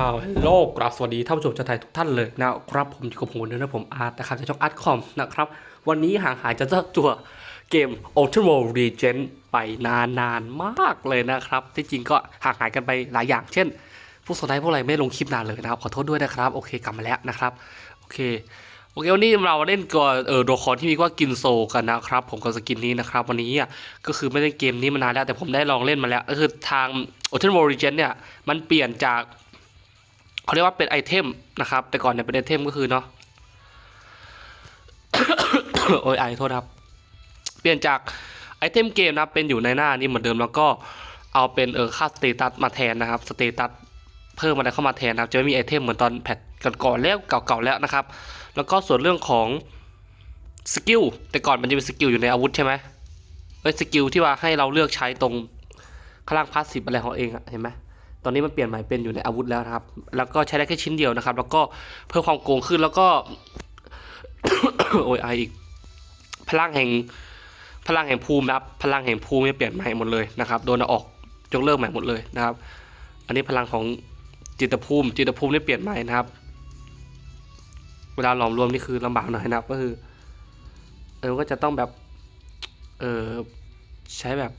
อ้าวโลกกราบสวัสดีท่านผู้ชมชาวไทยทุกท่านเลยนะครับผมอยู่กับผมนะผมอาร์ตนะครับจากช่องอาร์ตคอมนะครับ วันนี้ห่างหายจากเจ้าตัวเกม Ultra World Legend ไปนานนานมากเลยนะครับ ที่จริงก็ห่างหายกันไปหลายอย่าง เช่น พวกสไนพวกอะไรไม่ลงคลิปนานเลยนะครับ ขอโทษด้วยนะครับ โอเคกลับมาแล้วนะครับ โอเคโอเควันนี้เราเล่นก่อนเออโดคอนที่มีว่ากินโซกันนะครับ ผมกับสกินนี้นะครับ วันนี้อะก็คือไม่ได้เกมนี้มานานแล้วแต่ผมได้ลองเล่นมาแล้วก็คือทาง Ultra World Legend เนี่ยมันเปลี่ยนจาก เขาเรียกว่าเป็นไอเทมนะครับ แต่ก่อนเนี่ยเป็นไอเทมก็คือเนาะโอ้ยไอโทษครับเปลี่ยนจากไอเทมเกมนะเป็นอยู่ในหน้านี้เหมือนเดิมแล้วก็เอาเป็นเออค่าสเตตัสมาแทนนะครับสเตตัสเพิ่มอะไรเข้ามาแทนนะครับจะไม่มีไอเทมเหมือนตอนแพทก่อนๆแล้วเก่าๆแล้วนะครับ แล้วก็ส่วนเรื่องของสกิลแต่ก่อนมันจะเป็นสกิลอยู่ในอาวุธใช่ไหมเอ้ยสกิลที่ว่าให้เราเลือกใช้ตรงข้างล่างพาสซีฟอะไรของเองอะเห็นไหม ตอนนี้มันเปลี่ยนใหม่เป็นอยู่ในอาวุธแล้วนะครับ แล้วก็ใช้ได้แค่ชิ้นเดียวนะครับ แล้วก็เพิ่มความโกงขึ้นแล้วก็โอ้ยไออีกพลังแห่งพลังแห่งภูมินะครับ พลังแห่งภูมิเนี่ยเปลี่ยนใหม่หมดเลยนะครับ โดนออกยกเลิกใหม่หมดเลยนะครับ อันนี้พลังของจิตภูมิ จิตภูมินี่เปลี่ยนใหม่นะครับ เวลาหลอมรวมนี่คือลำบากหน่อยนะครับ ก็คือ เออก็จะต้องแบบ เออใช้แบบ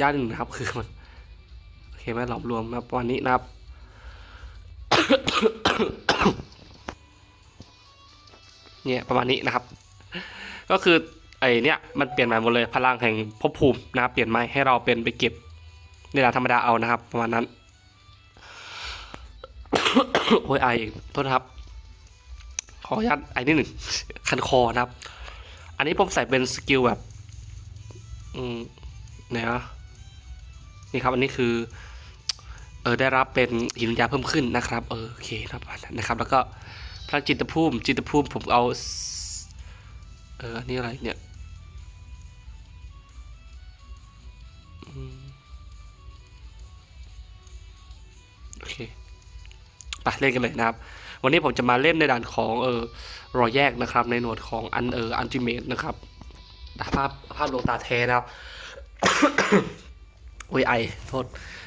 ยากนิดหนึ่งนะครับ คือมัน ไหมหลอมรวมนะครับวันนี้นะครับ เนี่ยประมาณนี้นะครับ ก็คือไอเนี่ยมันเปลี่ยนใหม่หมดเลยพลังแห่งภพภูมินะครับเปลี่ยนใหม่ให้เราเป็นไปเก็บในราธรรมดาเอานะครับ ประมาณนั้นโอ้ยไอโทษนครับ ขออนุญาตไอนิดหนึ่งคันคอนะครับ อันนี้ผมใส่เป็นสกิลแบบ อืมไหนวะนี่ครับ อันนี้คือ เออได้รับเป็นหินวิญญาเพิ่มขึ้นนะครับเออโอเคครับนะครับแล้วก็พลังจิตภูมิจิตภูมิผมเอาเอออันนี้อะไรเนี่ยโอเคไปเล่นกันเลยนะครับ วันนี้ผมจะมาเล่นในด่านของเออรอยแยกนะครับ ในหนวดของอันเอออันติเมตนะครับภาพภาพดวงตาแท้นะครับโอ้ยไอโทษ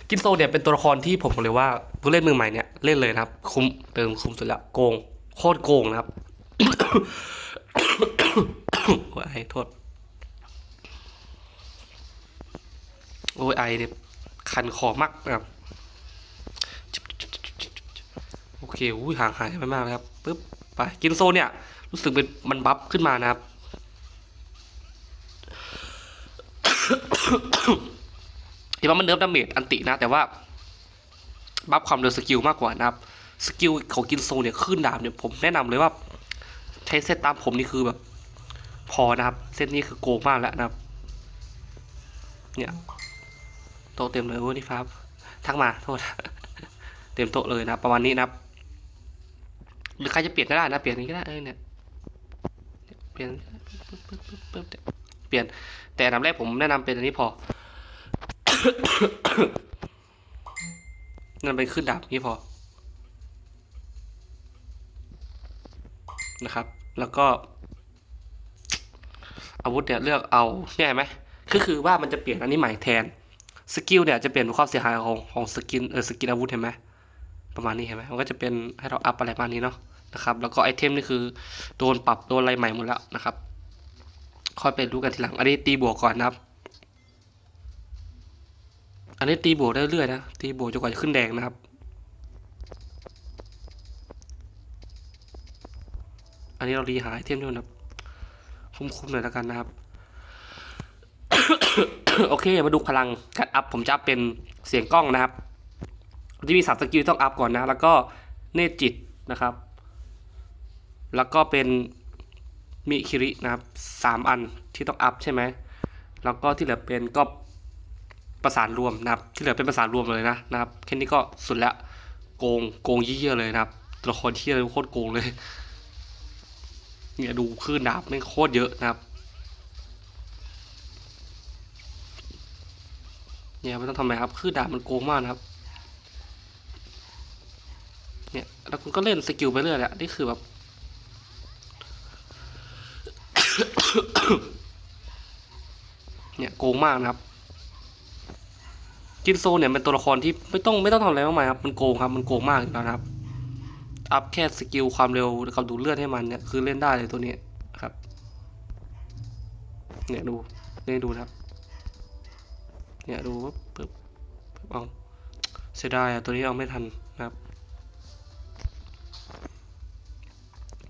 กินโซเนี่ยเป็นตัวละครที่ผมบอกเลยว่าผู้เล่นมือใหม่เนี่ยเล่นเลยนะครับ คุ้มเติมคุ้มสุดละโกงโคตรโกงนะครับโอ้ยไอโทษโอ้ยไอเนี่ยคันคอมากนะครับโอเคอุ้ยห่างหายไปมากนะครับปึ๊บไปกินโซเนี่ย รู้สึกเป็นมันบัฟขึ้นมานะครับ ที่ว่ามันเนิร์ฟดาเมจอันตินะ แต่ว่าบัฟความเร็วสกิลมากกว่านะครับ สกิลของกินโซเนี่ยขึ้นดาบเนี่ยผมแนะนำเลยว่าใช้เซตตามผมนี่คือแบบ พอนะครับ เซตนี้คือโกงมากแล้วนะครับ เนี่ยโตเต็มเลยโอ้นี่ครับทักมาโทษ เต็มโตเลยนะประมาณนี้นะครับหรือใครจะเปลี่ยนก็ได้นะเปลี่ยนนี้ก็ได้เออเนี่ยเปลี่ยนเปลี่ยนแต่อันดับแรกผมแนะนำเป็นอันนี้พอ นั่นเป็นขึ้นดาบนี้พอ นะครับ แล้วก็ อาวุธเนี่ยเลือกเอาเนี่ยเห็นไหมคือคือว่ามันจะเปลี่ยนอันนี้ใหม่แทน สกิลเนี่ยจะเปลี่ยนความเสียหายของของสกินเออสกินอาวุธเห็นไหมประมาณนี้เห็นไหมมันก็จะเป็นให้เราอัพอะไรประมาณนี้เนาะนะครับ แล้วก็ไอเทมนี่คือโดนปรับโดนอะไรใหม่หมดแล้วนะครับ ค่อยไปดูกันทีหลัง อันนี้ตีบวกก่อนนะครับ อันนี้ตีบวกได้เรื่อยนะ ตีบวกจนกว่าจะขึ้นแดงนะครับ อันนี้เรารีหาไอเทมด้วยนะครับคุ้มๆหน่อยแล้วกันนะครับ โอเค มาดูพลังการอัพผมจะเป็นเสียงกล้องนะครับจะมีสามสกิลต้องอัพก่อนนะ แล้วก็เนตจิตนะครับ แล้วก็เป็นมิคิรินะครับสามอันที่ต้องอัพใช่ไหม แล้วก็ที่เหลือเป็นก็ ประสานรวมนะครับ ที่เหลือเป็นประสานรวมเลยนะนะครับแค่นี้ก็สุดแล้วโกงโกงเยี่ยเลยนะครับตัวละครที่เลยโคตรโกงเลยเนี่ยดูคลื่นดาบไม่โคตรเยอะนะครับเนี่ยไม่ต้องทำอะไรครับคลื่นดาบมันโกงมากนะครับเนี่ยแล้วคุณก็เล่นสกิลไปเรื่อยแหละนี่คือแบบเนี่ยโกงมากนะครับ กินโซเนี่ยเป็นตัวละครที่ไม่ต้องไม่ต้องทำอะไรมากมายครับ มันโกงครับ มันโกงมากอยู่แล้วนะครับ อัพแค่สกิลความเร็วกับดูเลือดให้มันเนี่ยคือเล่นได้เลยตัวนี้ครับ เนี่ยดูนี่ดูนะครับ เนี่ยดูปึ๊บปึ๊บปึ๊บเอาเสียดายอะตัวนี้เอาไม่ทันนะครับ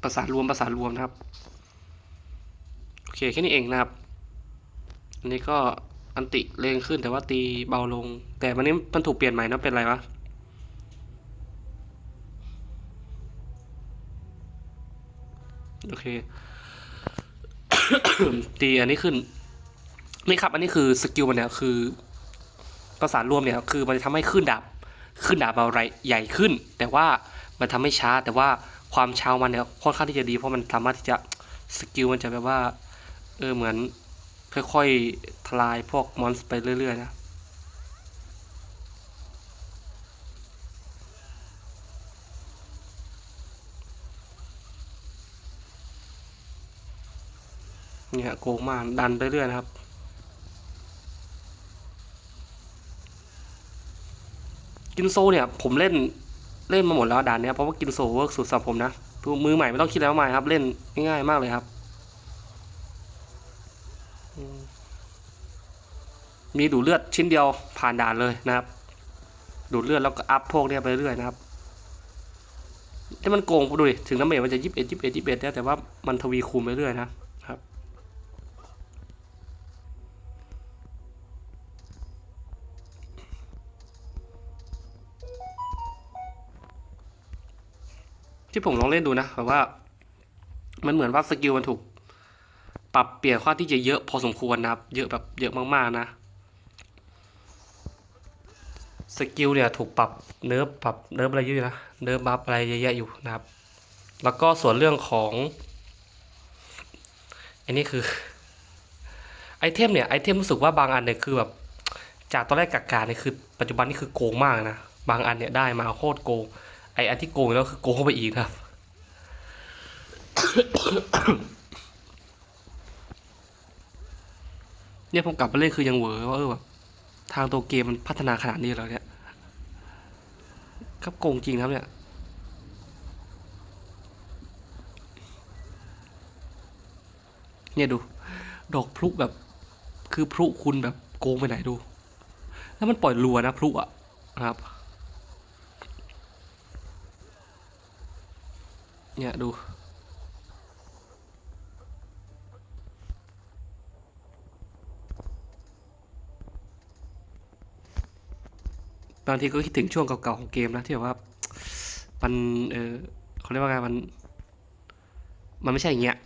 ประสานรวมประสานรวมนะครับ โอเคแค่นี้เองนะครับ อันนี้ก็ อันติแรงขึ้นแต่ว่าตีเบาลง แต่วันนี้มันถูกเปลี่ยนใหม่นะเป็นไรวะโอเค ตีอันนี้ขึ้น นี่ครับ อันนี้คือสกิลมันเนี่ยคือประสานรวมเนี่ยคือมันจะทำให้ขึ้นดาบขึ้นดาบเราไรใหญ่ขึ้น แต่ว่ามันทำให้ช้า แต่ว่าความช้ามันเนี่ยค่อนข้างที่จะดีเพราะมันสามารถที่จะสกิลมันจะแบบว่า เออเหมือน ค่อยๆ ทลายพวกมอนสไปเรื่อย ๆ นะเนี่ยโกงมากดันไปเรื่อยนะครับ กินโซเนี่ย ผมเล่นเล่นมาหมดแล้วด่านเนี้ยเพราะว่ากินโซเวิร์กสุดสำหรับผมนะมือใหม่ไม่ต้องคิดแล้วใหม่ครับ เล่นง่ายๆมากเลยครับอืม มีดูดเลือดชิ้นเดียวผ่านด่านเลยนะครับ ดูดเลือดแล้วก็อัพพวกเนี้ยไปเรื่อยนะครับที่มันโกงดูดิถึงน้ำเมมันจะยิบเอ็ดยิบเอ็ดยิบเอ็ดเนี่ยแต่ว่ามันทวีคูณไปเรื่อยนะครับที่ผมลองเล่นดูนะแบบว่า มันเหมือนว่าสกิลมันถูก ปรับเปลี่ยนข้างที่จะเยอะพอสมควรนะครับ เยอะแบบเยอะมากๆนะ สกิลเนี่ยถูกปรับเนิร์ฟปรับเนิร์ฟอะไรเยอะอยู่นะเนิร์ฟบัฟอะไรเยอะแยะอยู่นะครับ แล้วก็ส่วนเรื่องของอันนี้คือไอเทมเนี่ยไอเทมรู้สึกว่าบางอันเนี่ยคือแบบจากตอนแรกกากาเนี่ยคือปัจจุบันนี่คือโกงมากนะบางอันเนี่ยได้มาโคตรโกงไออันที่โกงแล้วคือโกงเข้าไปอีกครับเนี่ยผมกลับมาเล่นคือยังเหวอว่าเออแบบทางตัวเกมมันพัฒนาขนาดนี้แล้วเนี่ย ครับโกงจริงครับเนี่ยเนี่ยดู ดอกพลุแบบ คือพลุคุณแบบโกงไปไหนดู แล้วมันปล่อยรัวนะพลุอะนะครับ เนี่ยดู บางทีก็คิดถึงช่วงเก่าๆของเกมนะที่แบบว่ามันเออเขาเรียกว่าไงมัน มันไม่ใช่อย่างเงี้ย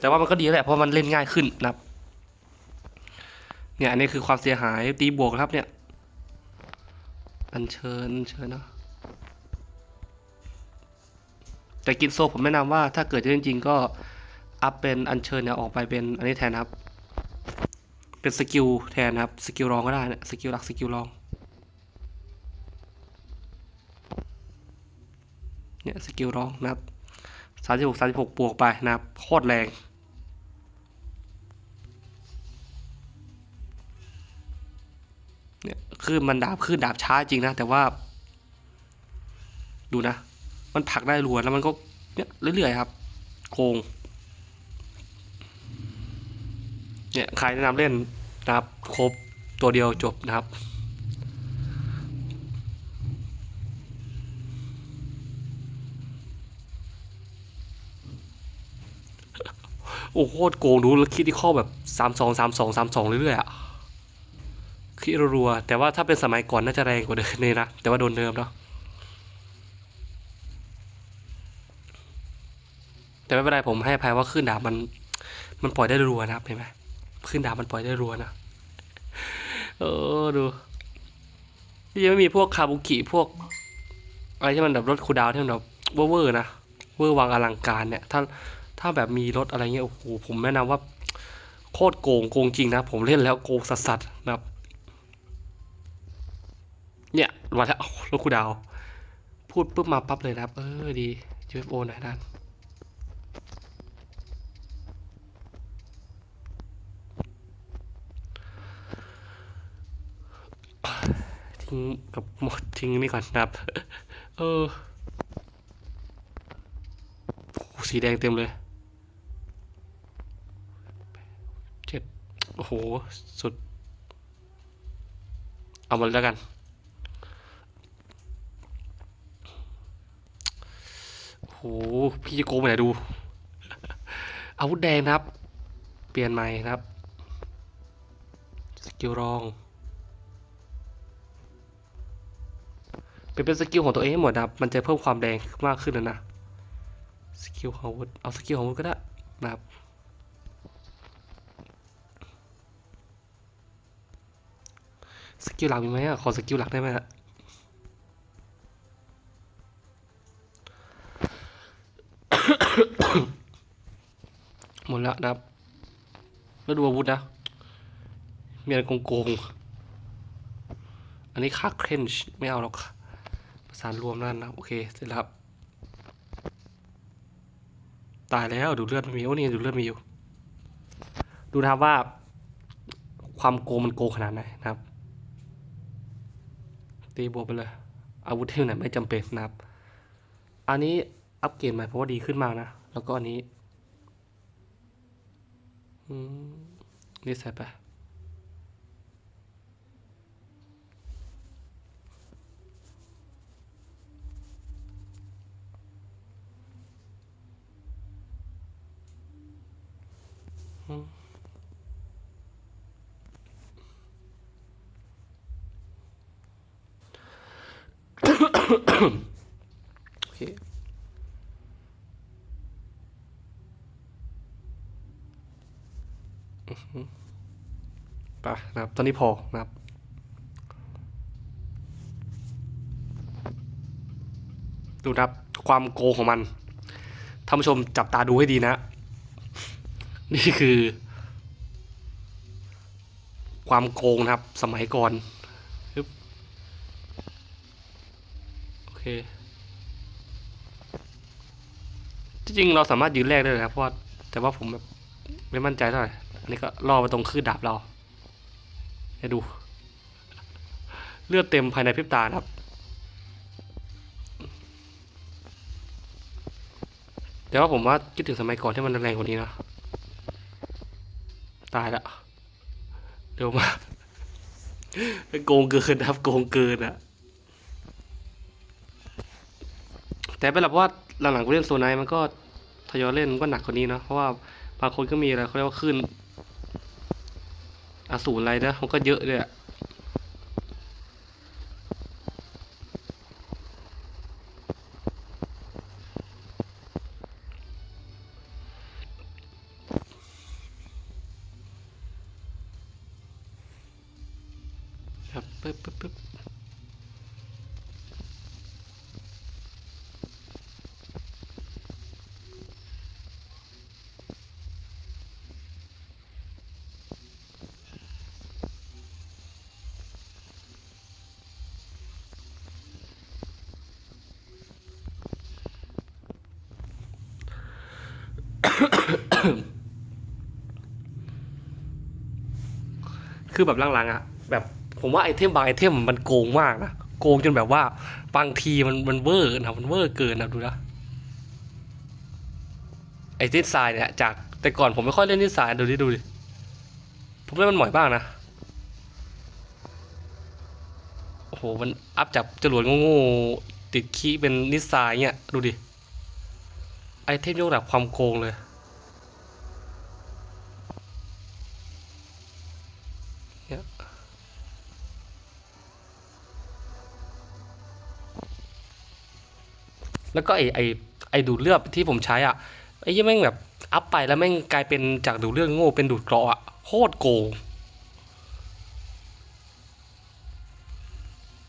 แต่ว่ามันก็ดีแหละเพราะมันเล่นง่ายขึ้นนะครับ เนี่ยอันนี้คือความเสียหายตีบวกครับเนี่ย อันเชิญอัญเชิญเนาะแต่กินโซผมแนะนำว่าถ้าเกิดจะเล่นจริงก็ อัพเป็นอันเชิญเนี่ยออกไปเป็นอันนี้แทนครับ เป็นสกิลแทนครับ สกิลรองก็ได้นะสกิลหลักสกิลรอง เนี่ยสกิลรองนะครับสามสิบหกสามสิบหกบวกไปนะครับโคตรแรงเนี่ยคือมันดาบคือดาบช้าจริงนะ แต่ว่า ดูนะ มันผลักได้รัวแล้วมันก็เนี่ยเรื่อยๆครับโคง เนี่ยใครแนะนำเล่นนะครับครบตัวเดียวจบนะครับโอ้โหโคตรโกงดูแล้วคิดที่ข้อแบบสามสองสามสองสามสองเรื่อยๆอะคิดรัวๆแต่ว่าถ้าเป็นสมัยก่อนน่าจะแรงกว่าเดิมนี่นะ แต่ว่าโดนเนิมเนาะแต่ไม่เป็นไรผมให้ภัยว่าขึ้นดาบมัน มันปล่อยได้รัวนะครับเห็นไหม ขึ้นดาบมันปล่อยได้รัวนะเออดูที่ยังไม่มีพวกคาบุกิพวกอะไรที่มันแบบรถคูดาวที่มันแบบเวอร์นะเวอร์วังอลังการเนี่ย ถ้าถ้าแบบมีรถอะไรเงี้ยโอ้โหผมแนะนำว่า โคตรโกงโกงจริงนะ ผมเล่นแล้วโกงสัสๆนะครับ เนี่ยมาแล้วรถคูดาว พูดปุ๊บมาปั๊บเลยนะครับ เออดี UFO หน่อยด้าน ทิ้งกับหมดทิ้งนี่ก่อนนะครับ เออโอ้สีแดงเต็มเลยเจ็ดโอ้โห สุด เอามาแล้วกัน โอ้โห พี่จะโกงไปไหนดู อาวุธแดงนะครับ เปลี่ยนใหม่นะครับ สกิลรอง เป็นเป็นสกิลของตัวเองให้หมดนะครับ มันจะเพิ่มความแดงมากขึ้นนะนะ สกิลของอาวุธเอาสกิลของอาวุธก็ได้นะครับสกิลหลักมีไหมอะ ขอสกิลหลักได้ไหมฮะหมดแล้วนะครับ แล้วดูอาวุธนะ มีอะไรโกงๆ อันนี้ค่าเครนช์ไม่เอาหรอกประ สานรวมนั่นนะโอเคเสร็จแล้วครับ ตายแล้วดูเลือดมีโอ้นี่ดูเลือดมีอยู่ ดูนะครับว่า ความโกมันโกขนาดไหนนะครับ ตีบวกไปเลย อาวุธที่ไหนไม่จำเป็นนะครับ อันนี้อัปเกรดใหม่เพราะว่าดีขึ้นมากนะ แล้วก็อันนี้นี่ใส่ไป โอเคอือฮึไปนะครับ ตอนนี้พอนะครับ ดูนะครับ ความโกงของมัน ท่านผู้ชมจับตาดูให้ดีนะ นี่คือ ความโกงนะครับ สมัยก่อนปึ๊บโอ เคที่จริงเราสามารถยืนแรกได้เลยนะเพราะว่าแต่ว่าผมแบบไม่มั่นใจเท่าไหร่อันนี้ก็ล่อไปตรงคือดาบเราให้ดู เลือดเต็มภายในพริบตาครับ แต่ว่าผมว่าคิดถึงสมัยก่อนที่มันแรงกว่านี้นะ ตายละเร็วมากโกงเกินครับโกงเกินอะ แต่เป็นแบบว่าหลังๆกูเล่นโซนไนมันก็ทยอยเล่นก็หนักกว่านี้เนอะเพราะว่าบางคนก็มีอะไรเขาเรียกว่าขึ้นอสูรอะไรนะมันก็เยอะเลยอะครับปึ๊บปึ๊บปึ๊บ คือแบบหลังๆอะแบบผมว่าไอเทมบางไอเทมมันโกงมากนะโกงจนแบบว่าบางทีมันมันเวอร์นะมันเวอร์เกินนะดูนะไอทิศทรายเนี่ยจากแต่ก่อนผมไม่ค่อยเล่นทิศทรายดูดิดูดิผมเล่นมันหมอยบ้างนะโอ้โหมันอัพจากจรวดโง่ๆติดคีย์เป็นนิสายเนี่ยดูดิ อเทมยกระดับความโกงเลย แล้วก็ไอไอไอดูดเลือดที่ผมใช้อะ ไอ้ยี่แม่งแบบ อัพไปแล้วแม่งกลายเป็นจากดูดเลือดโง่เป็นดูดเกราะอะโคตรโกง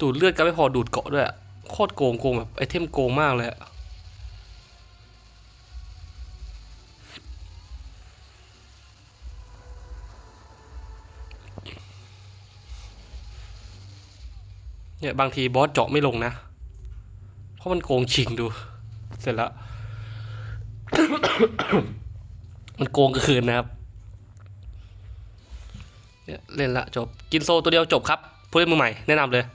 ดูดเลือดก็ไม่พอดูดเกราะด้วยอะโคตรโกงโกงแบบไอเทมโกงมากเลยอะ เนี่ยบางทีบอสเจาะไม่ลงนะ เพราะมันโกงชิงดู เสร็จแล้ว มันโกงกระคืนนะครับเนี่ยเล่นละจบกินโซตัวเดียวจบครับผู้เล่นมือใหม่แนะนำเลย